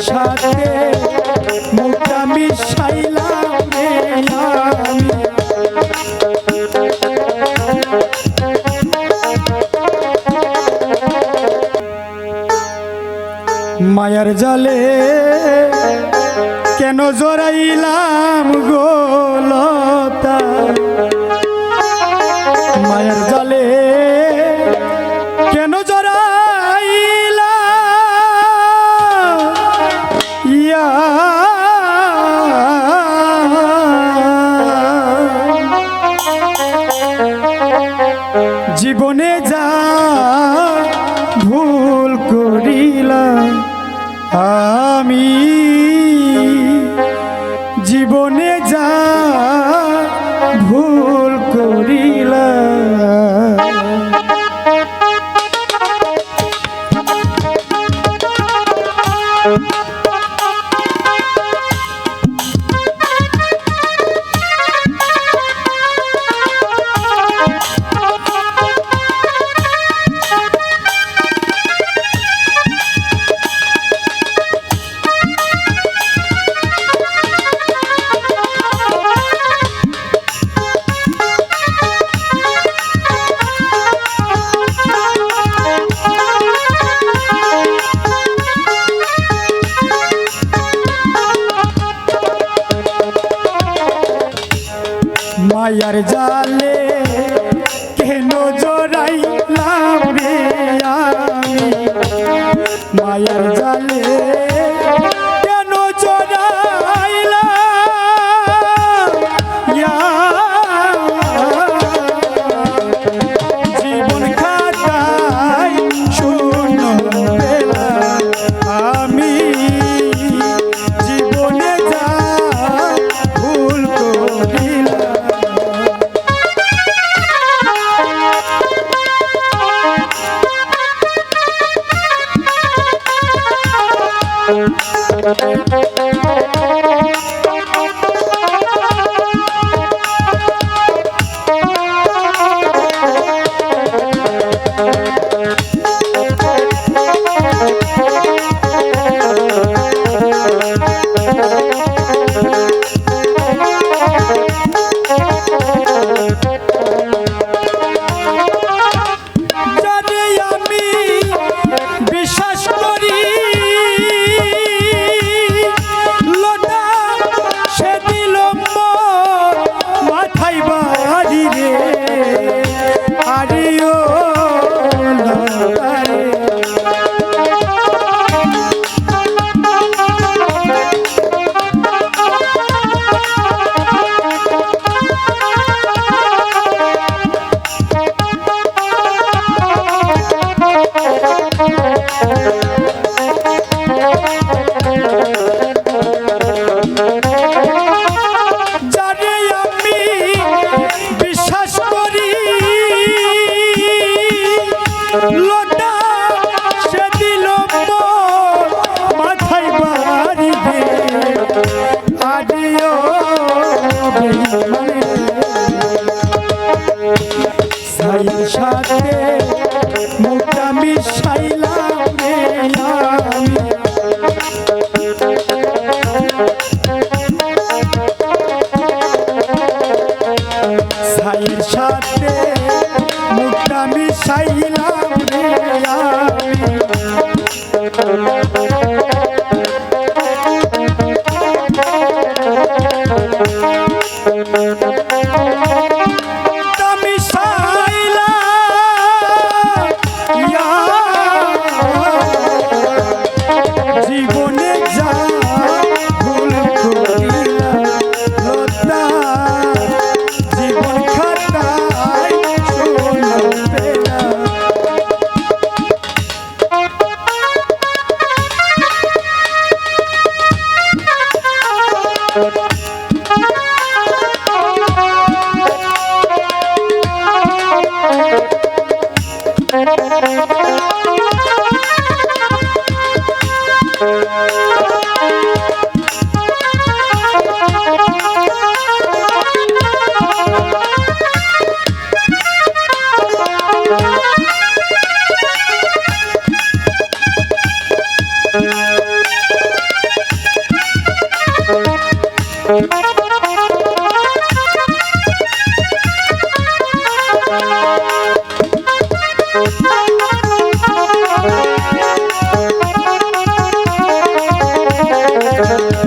সাথে মুখটা মিশাইলাম মায়ার জালে কেন জোরাইলাম গোলতা? মায়ার জালে মায়ার জালে Lord Bye.